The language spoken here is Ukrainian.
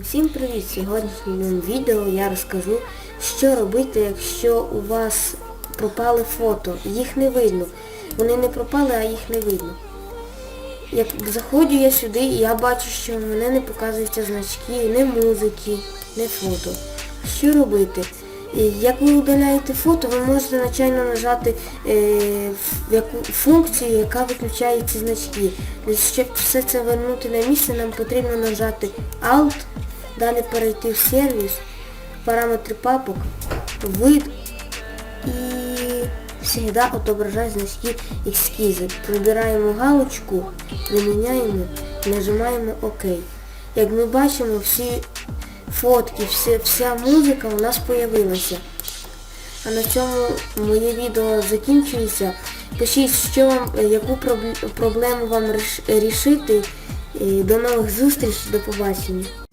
Усім привіт! В відео я розкажу, що робити, якщо у вас пропали фото. Їх не видно. Вони не пропали, а їх не видно. Як заходжу я сюди і я бачу, що в мене не показуються значки, не музики, не фото. Що робити? Як ви удаляєте фото, ви можете начально нажати е, функцію, яка виключає ці значки. Щоб все це вернути на місце, нам потрібно нажати Alt, далі перейти в сервіс, параметри папок, вид і всегда отображать значки ескізи. Прибираємо галочку, приміняємо, нажимаємо ОК. Як ми бачимо, всі фотки, всі, вся музика у нас появилася. А на цьому моє відео закінчується. Пишіть, що вам, яку проблему вам рішити. До нових зустрічей, до побачення.